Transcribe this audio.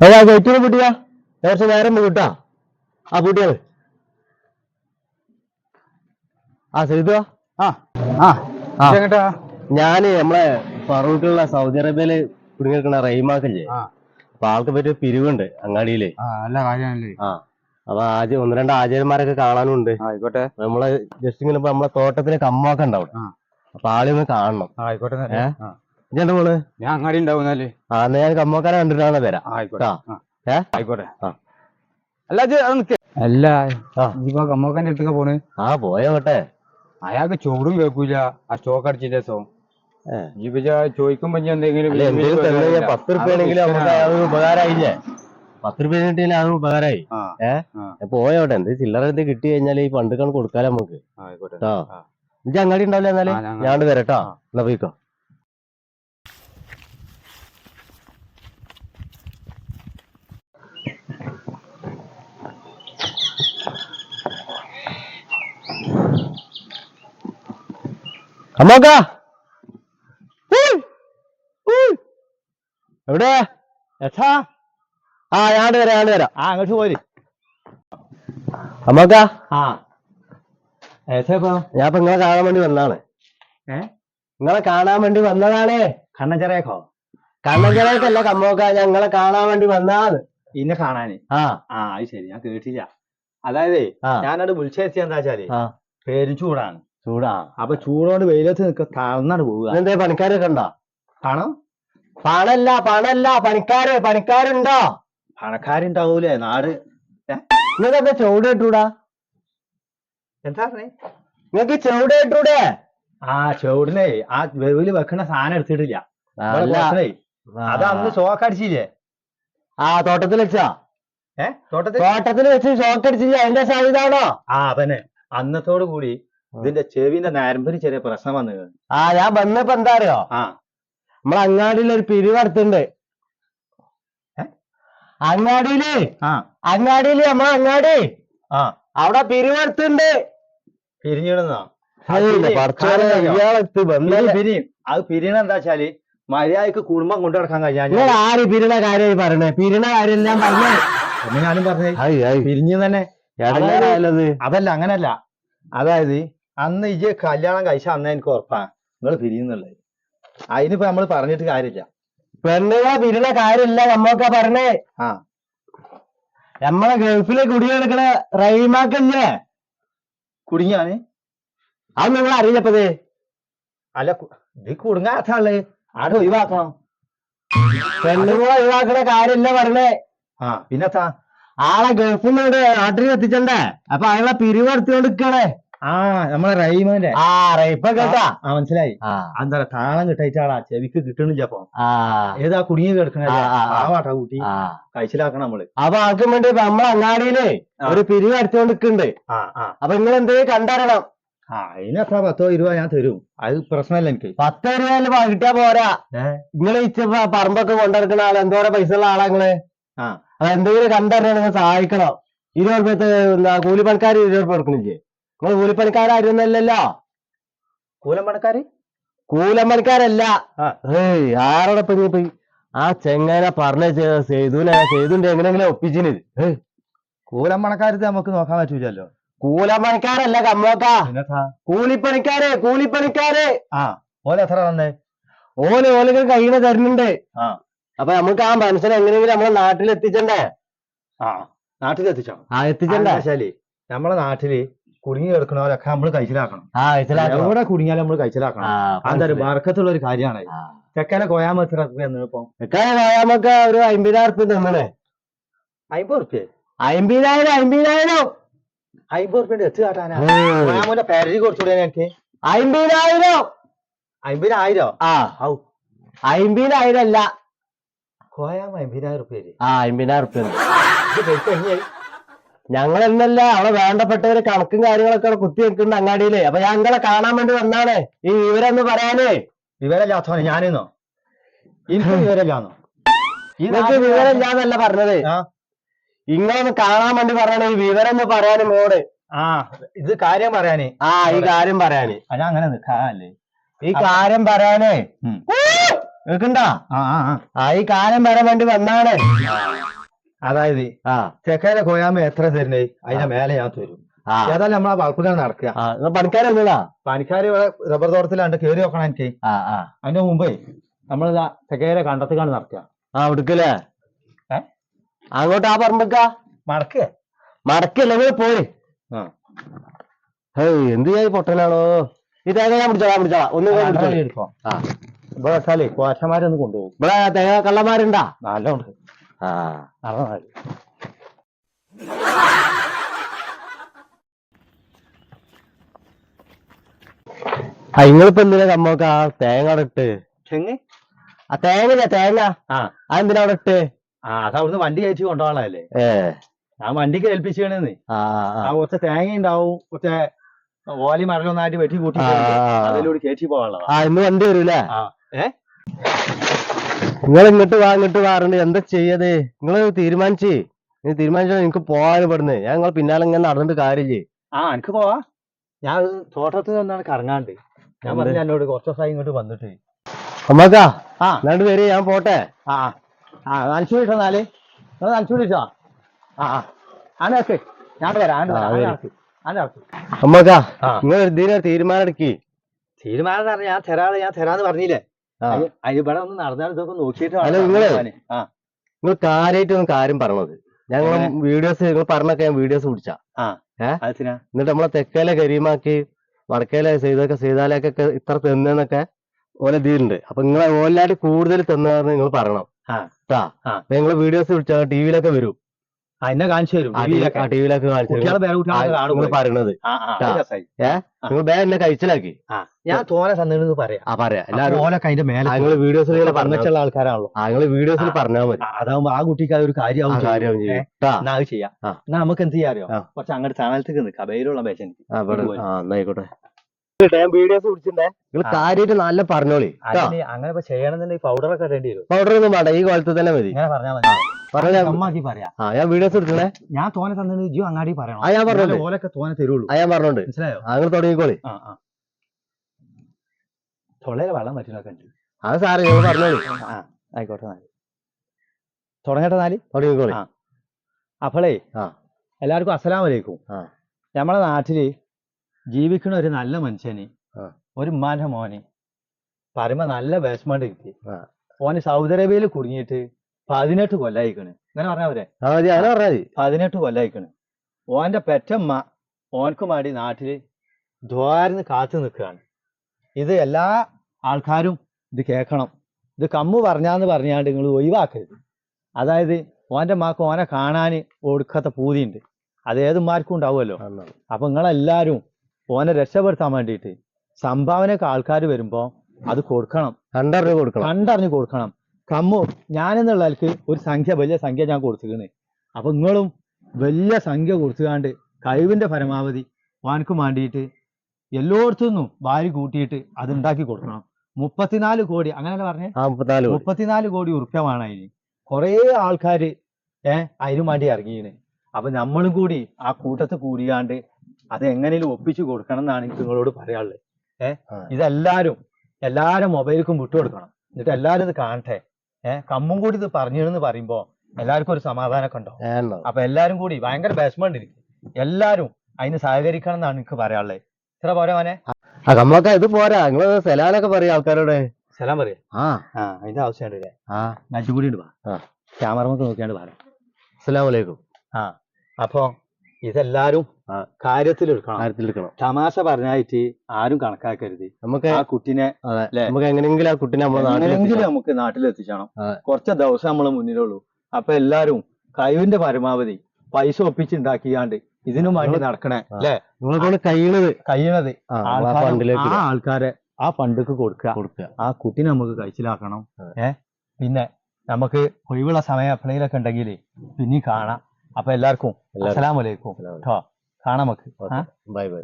അതാ ഗേറ്റിന് പൂട്ടിയാ കുറച്ച് നേരം പൂട്ടാ ആ പൂട്ടിയത് ആ സൈദു ആ ആ ആ. എങ്ങട്ടാ? ഞാൻ നമ്മളെ ഫറൂഖുള്ള സൗദി അറേബ്യയിൽ കുടുങ്ങിയിരിക്കണ റഹിമാക്കല്ലേ? ആ. അപ്പൊ ആൾക്ക് പറ്റിയ പിരിവുണ്ട് അങ്ങാടിയിൽ. ആ നല്ല കാര്യമാണല്ലേ. ആ അപ്പൊ ആദ്യം ഒന്ന് രണ്ട് ആചാര്യന്മാരൊക്കെ കാണാനുണ്ട്. ആയിക്കോട്ടെ. നമ്മളെ ജസ്റ്റ് ഇങ്ങനെ ഇപ്പൊ നമ്മളെ തോട്ടത്തിൽ കമ്മൊക്കെ ഉണ്ടാവും ആ. അപ്പൊ ആളെ ഒന്ന് കാണണം. ആ, ആയിക്കോട്ടെ. ഏ? ആ. ഇതെന്താ മോൾ ഞാൻ അങ്ങാടി ഉണ്ടാവും എന്നാൽ ആ എന്നാ ഞാൻ കമ്മക്കാരെ കണ്ടിട്ടാണ് വരാം ആ, ആയിക്കോട്ടെ ആ. ആ. ഏ? ആയിക്കോട്ടെ ആ. അല്ല ഇത് അത് നിക്ക്. അല്ല ആ. ഇപ്പൊ കമ്മോക്കാന്റെ അടുത്തൊക്കെ പോണ് ആ പോയോട്ടെ അയാൾക്ക് ചൂടും കേൾക്കൂല ആ സ്റ്റോക്ക് അടിച്ചിട്ടേ സോ ഏ. ഇപ്പൊ ചോദിക്കുമ്പോ ഇനി എന്തെങ്കിലും അല്ല എന്തെങ്കിലും വലിയ തന്നു കഴിഞ്ഞാൽ ഉപകാരമില്ല. പത്ത് റുപ്യ അത് ആണെങ്കിലും നമുക്ക് വിൽക്കാനാ. അതൊരു ഉപകാരമായില്ലേ പത്ത് റുപ്യ കിട്ടിയാലും അത് ഉപകാരമായി ആ, ഏ ആ. പോയോട്ടെ എന്ത് ചില്ലറ എന്ത് കിട്ടി കഴിഞ്ഞാൽ ഈ പണ്ടുകൾ കൊടുക്കാലോ നമുക്ക് ആയിക്കോട്ടെ ആ. ആ. ഇജ്ജ് അങ്ങാടി ഉണ്ടാവില്ല എന്നാൽ ആ, ഞാൻ ഞാണ്ട് വരട്ടോ. എന്നാ പോയിക്കോ അമ്മക്ക. എവിടെ? എത്താ? ആ ഞാണ്ട് വരാം ഞാണ്ട് വരാം. ആ അങ്ങോട്ട് പോര്. അമ്മക്ക. ആ. എത്താ ഞാൻ ഇപ്പൊ നിങ്ങളെ കാണാൻ വേണ്ടി വന്നതാണ്. ഏ? നിങ്ങളെ കാണാൻ വേണ്ടി വന്നതാണേ. കണ്ണഞ്ചറേക്കോ കണ്ണഞ്ചറേക്കല്ല കമ്മോക്ക ഞങ്ങളെ കാണാൻ വേണ്ടി വന്നതാണ്. ഇന്നെ കാണാന്? ആ. ആ അത് ശരി. ഞാൻ കേട്ടില്ല. അതായത്. ഞാനത് വിളിച്ചേച്ചി എന്താ വെച്ചാൽ പേരും ചൂടാണ്. ചൂടാ. അപ്പൊ ചൂടോണ്ട് വെയിലത്ത് നിൽക്ക തളർന്നാണ് പോവുക. എന്തേ പണിക്കാരൊക്കെ ഉണ്ടോ? പണം? പണല്ല പണല്ല പണിക്കാര് പണിക്കാരുണ്ടോ? പണക്കാരുണ്ടാവൂലേ നാട്. നിങ്ങൾക്ക് ചൂട് കിട്ടൂടാ? എന്താ പറഞ്ഞേ? നിങ്ങൾക്ക് ചൂട് കിട്ടൂടെ? ആ ചൂടിനെ ആ വെവിൽ വെക്കണ സാധനം എടുത്തിട്ടില്ല. അത് അന്ന് ഷോക്ക് അടിച്ചില്ലേ? ആ തോട്ടത്തിൽ വെച്ചാ? ഏ തോട്ടത്തിൽ? തോട്ടത്തിൽ വെച്ച് ഷോക്ക് അടിച്ചില്ല? അതിന്റെ സാധ്യതാണോ ആ അതന്നെ. അന്നത്തോടു കൂടി ഇതിന്റെ ചെവിന്റെ നരമ്പിന് ചെറിയ പ്രശ്നം വന്നു ആ ഞാൻ വന്നപ്പോ എന്താ അറിയോ? ആ. നമ്മളെ അങ്ങാടിയിൽ ഒരു പിരിവ് നടത്തുന്നുണ്ട് അങ്ങാടിയിൽ ആ. അങ്ങാടിയിൽ നമ്മളെ അങ്ങാടി. ആ. അവിടെ പിരിവ് നടത്തുന്നുണ്ട് പിരിഞ്ഞിടുന്നോ അത് പിരിയണ എന്താ വെച്ചാൽ മര്യാദയ്ക്ക് കുടുംബം കൊണ്ടു നടക്കാൻ കഴിഞ്ഞാൽ ആര് പിരിണ കാര്യമായി പറയണേ? പിരിണ കാര്യം ഞാൻ പറഞ്ഞേ. ഞാനും പറഞ്ഞേ. പിരിഞ്ഞു തന്നെ. അതല്ല അങ്ങനല്ല. അതായത് അന്ന് ഇജ് കല്യാണം കഴിച്ച അന്ന് എനിക്ക് ഉറപ്പാ. നിങ്ങൾ പിരിയുന്നുള്ളത്. അതിനിപ്പോ നമ്മൾ പറഞ്ഞിട്ട് കാര്യമില്ല. പെണ്ണുങ്ങളെ പിരിണ കാര്യമില്ല നമ്മക്ക പറഞ്ഞേ. ആ. നമ്മളെ ഗൾഫിലെ കുടിയെടുക്കണ റൈമാക്കല്ലേ കുടുങ്ങിയാണ് അത് നിങ്ങൾ അറിയില്ലപ്പത് അല്ല ഇത് കുടുങ്ങാത്താൾ ആടെ ഒഴിവാക്കണം. പെണ്ണുങ്ങളെ ഒഴിവാക്കണ കാര്യമില്ല പറഞ്ഞേ. ആ പിന്നെത്താ? ആളെ ഗൾഫിൽ നിന്ന് നാട്ടിൽ എത്തിച്ചണ്ടേ? അപ്പൊ അയാളെ പിരിവ് നടത്തിക്കൊണ്ടിരിക്കണേ ആ നമ്മളെ റഹീമന്റെ. ആ റൈപ്പ കേട്ടാ ആ മനസ്സിലായി. എന്താ താളം കിട്ടായിട്ടാളാ ചെവിക്ക് കിട്ടണില്ല അപ്പൊ ഏതാ കുടുങ്ങി കിടക്കണ ആ. ആവാട്ടാ കൂട്ടി. കഴിച്ചിലാക്കണം നമ്മൾ. അപ്പൊ ആർക്കും വേണ്ടി നമ്മളെ അങ്ങാടിയിൽ. ഒരു പിരിവ് അടിച്ചോണ്ട് നിൽക്കുന്നുണ്ട് അപ്പൊ നിങ്ങൾ എന്തെങ്കിലും കണ്ടറിയണം. അതിനെത്ര പത്തോ ഇരുപത് ഞാൻ തരും. അത് പ്രശ്നമല്ല എനിക്ക്. പത്തോ രൂപ കിട്ടിയാ പോരാ? നിങ്ങൾ ഇച്ച പറമ്പൊക്കെ കൊണ്ടിറക്കുന്ന ആൾ എന്തോരം പൈസ ഉള്ള ആളാ നിങ്ങൾ ആ. അത് എന്തെങ്കിലും കണ്ടറിയണം സഹായിക്കണം. ഇരുപത് രൂപത്തെ എന്താ കൂലിപ്പണിക്കാർ ഇരുപത് രൂപ കൊടുക്കണില്ലേ? നിങ്ങൾ കൂലിപ്പണിക്കാരായിരുന്നല്ലോ കൂലമ്പണക്കാര്? കൂലമ്പണിക്കാരല്ല. ആരോടെ. ഏയ് ആരോടൊപ്പം ഇനി പോയി ആ ചെങ്ങനെ പറഞ്ഞ സേതുവിനെ സേതുവിന്റെ എങ്ങനെയെങ്കിലും ഒപ്പിച്ചിന്. കൂലമ്പണക്കാരത്തെ കൂലം നമുക്ക് നോക്കാൻ പറ്റൂലല്ലോ. കൂലപ്പണിക്കാരല്ല കമ്മോക്ക കൂലിപ്പണിക്കാര് കൂലിപ്പണിക്കാര്. ആ ഓല എത്ര വന്നേ? ഓൽ ഓലുകൾ കഴിയുന്ന തരുന്നുണ്ട്. അപ്പൊ നമുക്ക് ആ മനുഷ്യനെ എങ്ങനെയെങ്കിലും നമ്മളെ നാട്ടിൽ എത്തിച്ചണ്ടേ ആ നാട്ടിൽ എത്തിച്ചോ ആ എത്തിച്ചണ്ടേ? ശരി നമ്മളെ നാട്ടിൽ കുടുങ്ങി കിടക്കുന്നവരൊക്കെ നമ്മൾ കഴിച്ചിലാക്കണം. എവിടെ കുടുങ്ങിയാലും നമ്മൾ കഴിച്ചിലാക്കണം. അതൊരു മാർക്കത്തുള്ള ഒരു കാര്യമാണ്. തെക്കാല ചെക്കനെ കോയാമ എത്ര ഇപ്പൊ? ഒരു അമ്പതിനായിരം ഉറുപ്പ്യ തന്നണേ. അമ്പത് റുപ്യ അമ്പതിനായിരം അമ്പതിനായിരം അമ്പത് റുപ്യന്റെ എത്ത് കാട്ടാനാ? കോയാമൂന്റെ പേരരി കൊടുത്തൂടെ എനിക്ക് അമ്പതിനായിരം അമ്പതിനായിരം ആ. ഔ. അമ്പതിനായിരം അല്ല. കോയാമ അമ്പതിനായിരം റുപ്യ ആ അമ്പതിനായിരം ഉറുപ്പ്യ ഞങ്ങൾ എന്നല്ല അവിടെ വേണ്ടപ്പെട്ടവര് കണക്കും കാര്യങ്ങളൊക്കെ അവിടെ കുത്തി വെക്കുന്നുണ്ട് അങ്ങാടിയിൽ. അപ്പൊ ഞാൻ നിങ്ങളെ കാണാൻ വേണ്ടി വന്നാണ്. ഈ വിവരം ഒന്ന് പറയാനേ. വിവരമില്ലാത്തവനെ ഞാനിന്നോ? എനിക്ക് വിവരമില്ലാന്നോ? നിങ്ങൾക്ക് നാട്ടിൽ വിവരം ഞാനല്ല പറഞ്ഞത്. ആ? ഇങ്ങളൊന്ന് കാണാൻ വേണ്ടി പറയണേ ഈ വിവരം ഒന്ന് പറയാനും മോട് ആ ഇത് കാര്യം പറയാനേ. ആ ഈ കാര്യം പറയാന്. അല്ല അങ്ങനെ നിക്കാല്ലേ ഈ കാര്യം പറയാനേ. കേക്കണ്ട ആ ആ ആ. ആ ഈ കാര്യം പറയാൻ വേണ്ടി വന്നാണ്. അതായത് ആ. ചെക്കനെ കോയാമ എത്ര തരുന്നേ? അതിന്റെ മേലെ ഞാൻ തരും. ഏതായാലും നമ്മളാ വളപ്പിലാണ് നടക്കുക. ആ പണിക്കാർ ഇവിടെ റബ്ബർ തോട്ടത്തിലാണ്ട് കയറി നോക്കണം എനിക്ക്. അതിന്റെ മുമ്പേ നമ്മൾ ചെക്കനെ കണ്ടത്തിക്കാണ് നടക്കുക. ആ ഉടുക്കല്ലേ അങ്ങോട്ട് ആ പറമ്പക്ക മടക്കുക മടക്കല്ലേ നിങ്ങൾ പോയി ആ. ഹേയ് എന്ത് ചെയ്യാൻ പൊട്ടലാണോ ഈ തേങ്ങ ഞാൻ പിടിച്ചോളാം പിടിച്ചോളാം. ഒന്ന് എടുക്കാം ഇവിടെ വെച്ചാലേ കൊണ്ടുപോകും. ഇവിടെ തേങ്ങ കള്ളന്മാരുണ്ടാ നല്ലോണ്ട്. ആ നടന്നാൽ ആ നിങ്ങളിപ്പോ എന്തിനാ നമ്മക്ക് ആ തേങ്ങ അവിടെ ഇട്ട്? ചെങ്ങ് ആ തേങ്ങ തേങ്ങ? ആ. എന്തിനാ അവിടെ ഇട്ട്? ആ അത് അവിടുന്ന് വണ്ടി കയറ്റി കൊണ്ടുപോകാനല്ലേ ഏ. ആ വണ്ടിക്ക് ഏൽപ്പിച്ചാണെന്ന്. ആ ആ, കുറച്ച് തേങ്ങ ഉണ്ടാവും കുറച്ച് ഓലി മരലൊന്നായിട്ട് വെട്ടി കൂട്ടി. അതിലൂടെ കയറ്റി പോകാനുള്ളതാ. ആ ഇന്ന് വണ്ടി വരൂലേ ആ. ഏ? നിങ്ങൾ ഇങ്ങോട്ട് വാ ഇങ്ങോട്ട് വാറുണ്ട് എന്താ ചെയ്യത് നിങ്ങൾ തീരുമാനിച്ചേ. നീ തീരുമാനിച്ചോ നിങ്ങക്ക് പോകാൻ ഇവിടുന്ന്. ഞാൻ നിങ്ങൾ പിന്നാലെ ഇങ്ങനെ നടന്നിട്ട് കാര്യമില്ലേ? ആ എനിക്ക് പോവാ. ഞാൻ തോട്ടത്തിൽ നിന്നാണ് കറങ്ങാണ്ട്. ഞാൻ? പറഞ്ഞു എന്നോട് കുറച്ച് ദിവസമായി ഇങ്ങോട്ട് വന്നിട്ട്. അമ്മക്കാ ആ. എന്നാണ്ട് വരെ ഞാൻ പോട്ടെ. ആ ആ. നനച്ചു വിട്ടോ നാല് നിങ്ങൾ നനച്ചു വിളിച്ചോ? ആ ആ. ആണ്ട് ഞാൻ വരാം. അമ്മക്കാ നിങ്ങൾ എന്തിനാ തീരുമാനം എടുക്കി. തീരുമാനം പറഞ്ഞാ ഞാൻ തരാതെ ഞാൻ തരാന്ന് പറഞ്ഞില്ലേ? ഇവിടെ ഒന്ന് നടന്നാൽ ഇതൊക്കെ നോക്കിയിട്ട് അല്ല, ആ. നിങ്ങൾ കാര്യം പറഞ്ഞത് ഞങ്ങൾ? വീഡിയോസ് നിങ്ങൾ പറഞ്ഞൊക്കെ ഞാൻ വീഡിയോസ് പിടിച്ച. എന്നിട്ട് നമ്മളെ തെക്കേലെ കരീമാക്കി വടക്കേലെ ചെയ്തൊക്കെ ചെയ്താലേക്കൊക്കെ ഇത്ര തിന്നെന്നൊക്കെ ഓല ഇതിലുണ്ട്. അപ്പൊ നിങ്ങളെ ഓലായിട്ട് കൂടുതൽ തിന്നതെന്ന് നിങ്ങൾ പറയണം. നിങ്ങൾ വീഡിയോസ് വിളിച്ചാൽ ടിവിയിലൊക്കെ വരും. എന്നെ കാണിച്ചു തരും. ആ ടിവിയിലൊക്കെ. കാണിച്ചു പറയണത്. ആ ആ അത് ആ. നിങ്ങൾ ബേ എന്നെ കഴിച്ചിലാക്കി. ഞാൻ തോനെ തന്നിരുന്നത് പറയാം. ആ പറയാ. അതിന്റെ മേലെ നിങ്ങൾ വീഡിയോസിൽ ഇങ്ങനെ പറഞ്ഞ പറഞ്ഞിട്ടുള്ള ആൾക്കാരാണല്ലോ. നിങ്ങൾ വീഡിയോസിൽ പറഞ്ഞാൽ മതി. ആ, അതാവുമ്പോ ആ കുട്ടിക്ക് അതൊരു ആ കാര്യമാവും ചെയ്യും. കാര്യം ട്ടാ. എന്നാ അത് ചെയ്യാം. എന്നാ നമുക്ക് എന്ത് ചെയ്യാറിയോ? ആ. കുറച്ച് അങ്ങോട്ട് സ്ഥാനത്തേക്ക് നിൽക്കാം വെയിലുള്ള പേശന്റ് ആ, ഇവിടെ. പോയി. ആ, എന്നായിക്കോട്ടെ വീഡിയോസ് പിടിച്ചിട്ടുണ്ടേ? നിങ്ങൾ ആ. കാര്യമായിട്ട് നല്ല പറഞ്ഞോളി. അങ്ങനെ ചെയ്യണമെന്നുണ്ടെങ്കിൽ പൗഡർ ഒക്കെ ഇടേണ്ടി വരും. പൗഡർ ഒന്നും വേണ്ട. ഈ കോലത്തിൽ തന്നെ മതി. ഇങ്ങനെ പറഞ്ഞാൽ മതി. പറഞ്ഞ അമ്മാക്കി പറയാം. ആ ഞാൻ വീഡിയോസ് എടുക്കണേ ഞാൻ തോനെ തന്നിട്ട് ജിയോ അങ്ങാടി പറയണം? ആ ഞാൻ പറഞ്ഞോണ്ട്. ഓലൊക്കെ തോനെ തരുള്ളൂ. ആ ഞാൻ പറഞ്ഞോണ്ട്. മനസ്സിലായോ? അങ്ങനെ തുടങ്ങിക്കോളി. ആ ആ. തൊള്ളയിലെ വെള്ളം ഉണ്ട്. അത് സാറേ ഞാൻ പറഞ്ഞോളൂ. ആ ആയിക്കോട്ടെ നാല് തുടങ്ങട്ടെ നാല് തുടങ്ങിക്കോളി. ആ. അപ്പോളേ ആ. എല്ലാവർക്കും അസ്സലാം വലൈക്കും. നമ്മളെ നാട്ടിൽ ജീവിക്കുന്ന ഒരു നല്ല മനുഷ്യന് ഒരു ഉമ്മാന്റെ മോന് പറയുമ്പോ നല്ല വിഷമം കിട്ടി. ഓന് സൗദി അറേബ്യയിൽ കുടുങ്ങിയിട്ട് പതിനെട്ട് കൊല്ലായിക്കണ്. ഇങ്ങനെ പറഞ്ഞാ പോരെ? പതിനെട്ട് കൊല്ലായിക്കണ്. ഓന്റെ പെറ്റമ്മ ഓൻക്ക് മാടി നാട്ടിൽ ദ്വാരന്ന് കാത്തു നിൽക്കുകയാണ്. ഇത് എല്ലാ ആൾക്കാരും ഇത് കേൾക്കണം. ഇത് കമ്മു പറഞ്ഞാന്ന് പറഞ്ഞാണ്ട് നിങ്ങൾ ഒഴിവാക്കരുത്. അതായത് ഓന്റെ മാക്ക് ഓനെ കാണാൻ ഒടുക്കത്ത പൂതിയുണ്ട്. അത് ഏതുമാർക്കും ഉണ്ടാവുമല്ലോ. അപ്പൊ നിങ്ങളെല്ലാരും ഓനെ രക്ഷപ്പെടുത്താൻ വേണ്ടിയിട്ട് സംഭാവനയൊക്കെ ആൾക്കാർ വരുമ്പോ അത് കൊടുക്കണം. കണ്ടറിഞ്ഞ് കൊടുക്കണം. കണ്ടറിഞ്ഞ് കൊടുക്കണം. കമ്മു ഞാനെന്നുള്ളവർക്ക് ഒരു സംഖ്യ വലിയ സംഖ്യ ഞാൻ കൊടുത്തിരുന്നു അപ്പൊ നിങ്ങളും വലിയ സംഖ്യ കൊടുത്തുകാണ്ട് കഴിവിന്റെ പരമാവധി വാനക്കും വേണ്ടിയിട്ട് എല്ലായിടത്തു നിന്നും വാരി കൂട്ടിയിട്ട് അത് ഉണ്ടാക്കി കൊടുക്കണം. മുപ്പത്തിനാല് കോടി അങ്ങനെയല്ല പറഞ്ഞേ? മുപ്പത്തിനാല് കോടി. ഉറുപ്പ്യമാണ് അതിന്. കുറേ ആൾക്കാർ ഏഹ് അതിനു വേണ്ടി ഇറങ്ങിയിന്. അപ്പൊ നമ്മളും കൂടി ആ കൂട്ടത്ത് കൂടിയാണ്ട് അത് എങ്ങനെയും ഒപ്പിച്ചു കൊടുക്കണം എന്നാണ് എനിക്ക് നിങ്ങളോട് പറയാനുള്ളത്. ഏഹ്. ഇതെല്ലാരും എല്ലാരും മൊബൈലിക്കും വിട്ടുകൊടുക്കണം. എന്നിട്ട് എല്ലാരും ഇത് കാണട്ടെ. ഏഹ് കമ്മും കൂടി ഇത് പറഞ്ഞിരുന്ന് പറയുമ്പോ എല്ലാവർക്കും ഒരു സമാധാനമൊക്കെ ഉണ്ടാവും. അപ്പൊ എല്ലാരും കൂടി ഭയങ്കര വിഷമം എനിക്ക്. എല്ലാരും അതിന് സഹകരിക്കണം എന്നാണ് എനിക്ക് പറയാനുള്ളത് ഇത്ര പോരാ മോനെ? ആ കമ്മക്ക ഇത് പോരാ. നിങ്ങൾ സെലാലൊക്കെ പറയാ ആൾക്കാരോട്? സലാം പറയാ. ആ. ആ അതിന്റെ ആവശ്യമുണ്ട് ആ. നച്ചു കൂടി ഉണ്ട്. ക്യാമറമൊക്കെ നോക്കിയാണ്ട് പറയാം അസ്സലാമു അലൈക്കും. ആ. അപ്പൊ ഇതെല്ലാരും. കാര്യത്തിലെടുക്കണം. കാര്യത്തിലെടുക്കണം. തമാശ പറഞ്ഞായിട്ട് ആരും കണക്കാക്കരുത്. നമുക്ക് ആ കുട്ടിനെ നമുക്ക് എങ്ങനെയെങ്കിലും ആ കുട്ടിനെ എങ്ങനെയെങ്കിലും നമുക്ക് നാട്ടിലെത്തിച്ചണം. കുറച്ച് ദിവസം നമ്മളെ മുന്നിലുള്ളൂ. അപ്പൊ എല്ലാരും കഴിവിന്റെ പരമാവധി പൈസ ഒപ്പിച്ചുണ്ടാക്കിയാണ്ട് ഇതിനു വേണ്ടി നടക്കണേ. അല്ലെ നിങ്ങളെ കഴിയണത്. കഴിയണത്. ആ ആൾക്കാരെ- ആ ഫണ്ടിക്ക് കൊടുക്കുക കൊടുക്കുക ആ കുട്ടിനെ നമുക്ക് കഴിച്ചിലാക്കണം. ഏ? പിന്നെ നമുക്ക് ഒഴിവുള്ള സമയം എപ്പോഴെങ്കിലൊക്കെ ഉണ്ടെങ്കിൽ പിന്നെ കാണാം. അപ്പൊ എല്ലാവർക്കും. അസ്സലാമലൈക്കും അസ്സലാമു കേട്ടോ കാണാം നമുക്ക്. Bye bye.